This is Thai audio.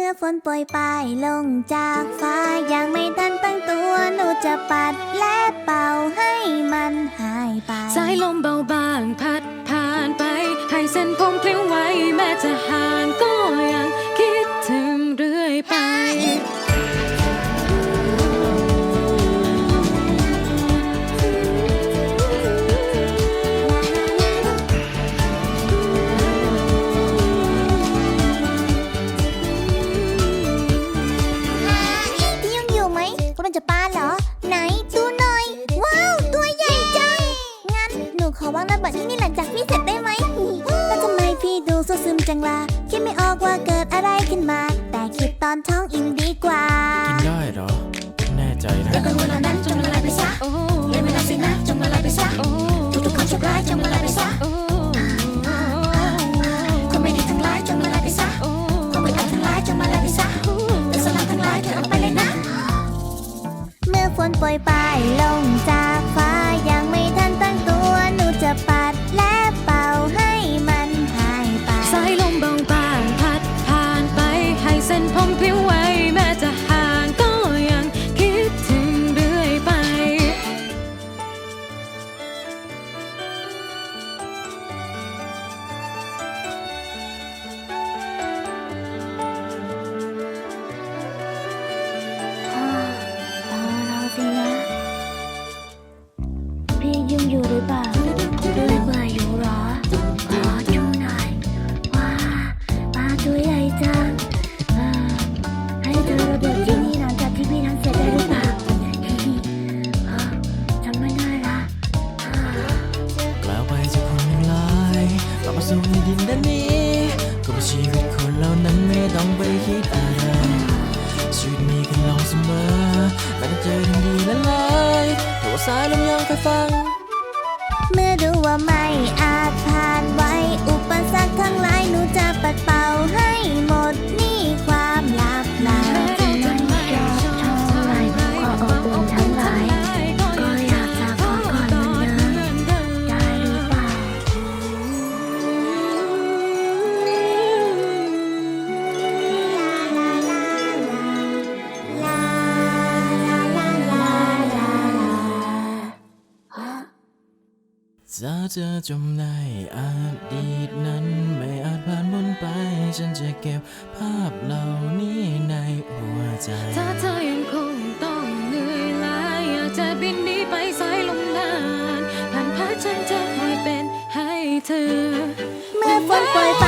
มื่อฝนโปรยปลายลงจากฟ้ายังไม่ทันตั้งตัวหนูจะปัดและเป่าให้มันหายไป สายลมเบาบางพัดผ่านไป ให้เส้นผมพลิ้วไหวแม้จะหา จะปาเหรอ ไหนดูหน่อย ว้าว ตัวใหญ่จัง งั้น หนูขอวางระเบิดที่นี่หลังจากพี่เสร็จได้ไหมแล้วทำไมพี่ดูซซึมจังล่ะคิดไม่ออกว่าเกิดอะไรขึ้นมา แต่คิดตอนท้องอิ่มดีกว่า กินได้เหรอ เมื่อฝนโปรยปลายลง รือเปล่าดูเบื่ออยู่หรอ ขอดูหน่อย ว้าปลาตัวใหญ่จังเออให้เธอระเบิดที่นี่หลังจากที่พี่ทำเสร็จได้หรือเปล่าเออจำไม่ได้ละกล่าวไปจากคนหนึ่งลายกลับมาสู่ในดินแดนนี้ ก็เป็นชีวิตคนเหล่านั้นไม่ต้องไปคิดอะไรชีวิตมีกันลองเสมอแม้จะเจอทั้งดีและร้ายโทรสายลมยังคอยฟัง เมื่อรู้ว่าไม่อาจผ่านไว้ อุปสรรคทั้งหลายหนูจะปัดเป่าให้หมด จะเจอจมในอดีตนั้นไม่อาจผ่านพ้นไป ฉันจะเก็บภาพเหล่านี้ในหัวใจ ถ้าเธอยังคงต้องเหนื่อยล้าอยากจะบินหนีไปสายลมนานผ่านพาฉันจะคอยเป็นให้เธอเมื่อฝนโปรยปลา